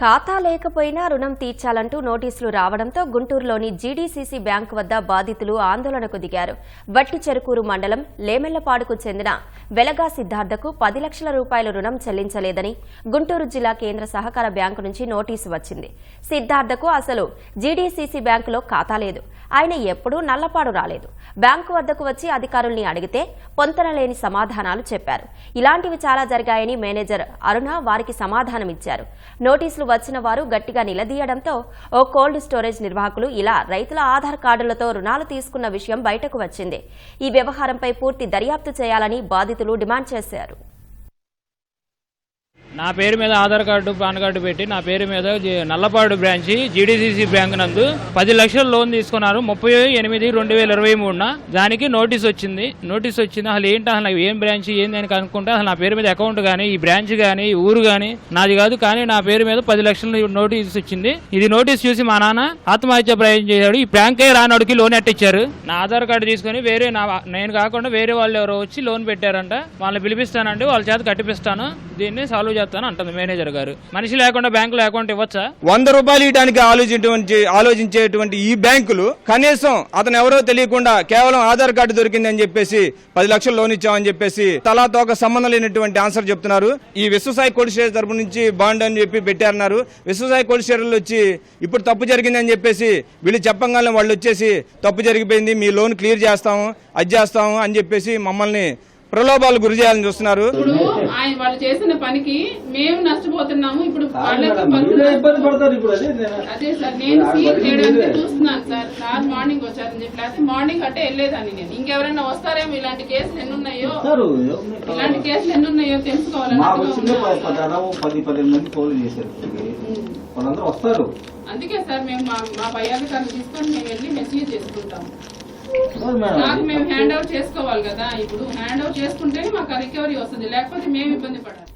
ఖాతా లేకపోయినా రుణం తీర్చాలంటూ నోటీసులు రావడంతో గుంటూరులోని జీడీసీసీ బ్యాంకు వద్ద బాధితులు ఆందోళనకు దిగారు. వట్టి చెరుకూరు మండలం లేమెళ్ళపాడుకు చెందిన వెలగా సిద్ధార్థకు పది లక్షల రూపాయల రుణం చెల్లించలేదని గుంటూరు జిల్లా కేంద్ర సహకార బ్యాంకు నుంచి నోటీసు వచ్చింది. సిద్ధార్థకు అసలు జీడీసీసీ బ్యాంకులో ఖాతా లేదు. ఆయన ఎప్పుడూ నల్లపాడు రాలేదు. బ్యాంకు వద్దకు వచ్చి అధికారుల్ని అడిగితే పొంతనలేని సమాధానాలు చెప్పారు. ఇలాంటివి చాలా జరిగాయని మేనేజర్ అరుణ వారికి సమాధానమిచ్చారు. నోటీసులు వచ్చిన వారు గట్టిగా నిలదీయడంతో ఓ కోల్డ్ స్టోరేజ్ నిర్వాహకులు ఇలా రైతుల ఆధార్ కార్డులతో రుణాలు తీసుకున్న విషయం బయటకు వచ్చింది. ఈ వ్యవహారంపై పూర్తి దర్యాప్తు చేయాలని బాధితులు డిమాండ్ చేశారు. నా పేరు మీద ఆధార్ కార్డు పాన్ కార్డు పెట్టి నా పేరు మీద నల్లపాడు బ్రాంచి జీడీసీసీ బ్యాంక్ నందు పది లక్షల లోన్ తీసుకున్నారు. ముప్పై ఎనిమిది రెండు వేల ఇరవై మూడున దానికి నోటీస్ వచ్చింది. నోటీస్ వచ్చింది. అసలు ఏంటి అసలు ఏం బ్రాంచ్ ఏంది అని కనుక్కుంటే అసలు నా పేరు మీద అకౌంట్ కానీ ఈ బ్రాంచ్ కానీ ఈ ఊరు కానీ నాది కాదు. కానీ నా పేరు మీద పది లక్షల నోటీస్ వచ్చింది. ఇది నోటీస్ చూసి మా నాన్న ఆత్మహత్య ప్రయత్నం చేశాడు. ఈ బ్యాంకే రానోడికి లోన్ ఎట్టిచ్చారు? నా ఆధార్ కార్డు తీసుకొని వేరే నా నేను కాకుండా వేరే వాళ్ళు ఎవరో వచ్చి లోన్ పెట్టారంట. వాళ్ళని పిలిపిస్తానండి. వాళ్ళ చేత కట్టిపిస్తాను. దీన్ని సాల్వ్ చేస్తాను అంటుంది మేనేజర్ గారు. మనిషి లేకుండా బ్యాంకులో అకౌంట్ ఇవ్వచ్చా? వంద రూపాయలు ఇవ్వడానికి ఆలోచించేటువంటి ఆలోచించేటువంటి ఈ బ్యాంకులు కనీసం అతను ఎవరో తెలియకుండా కేవలం ఆధార్ కార్డు దొరికిందని చెప్పేసి పది లక్షలు లోన్ ఇచ్చామని చెప్పేసి తలా తోక సంబంధం లేనటువంటి ఆన్సర్ చెప్తున్నారు. ఈ విశ్వసాయి కోల్డ్ స్టోరేజ్ తరపు నుంచి బాండ్ అని చెప్పి పెట్టారన్నారు. విశ్వసాయి కోల్డ్ స్టోరేజ్ వచ్చి ఇప్పుడు తప్పు జరిగిందని చెప్పేసి వీళ్ళు చెప్పంగానే వాళ్ళు వచ్చేసి తప్పు జరిగిపోయింది మీ లోన్ క్లియర్ చేస్తాము అది చేస్తాము అని చెప్పేసి మమ్మల్ని ప్రలోభాలు గురి చేయాలని చూస్తున్నారు. ఇప్పుడు ఆయన వాళ్ళు చేసిన పనికి మేము నష్టపోతున్నాము. ఇప్పుడు. ఇబ్బంది పడతారు ఇప్పుడు అదే సార్ నేను సీట్ చేయడానికి చూస్తున్నాను సార్. సార్ మార్నింగ్ వచ్చారని చెప్పి లేకపోతే మార్నింగ్ అంటే వెళ్ళేదాన్ని నేను. ఇంకెవరైనా వస్తారేమో ఇలాంటి కేసులు ఎన్ని ఉన్నాయో ఇస్తారు. ఇలాంటి కేసులు ఎన్ని ఉన్నాయో పది మంది చేశారు. వాళ్ళందరూ వస్తారు. అందుకే సార్ మేము మా మా పై అధికారులు తీసుకొని మేము వెళ్ళి మెసేజ్ చేసుకుంటాము. నాకు మేము హ్యాండ్ ఓవర్ చేసుకోవాలి కదా ఇప్పుడు హ్యాండ్ ఓవర్ చేసుకుంటేనే మాకు రికవరీ వస్తుంది. లేకపోతే మేము ఇబ్బంది పడాలి.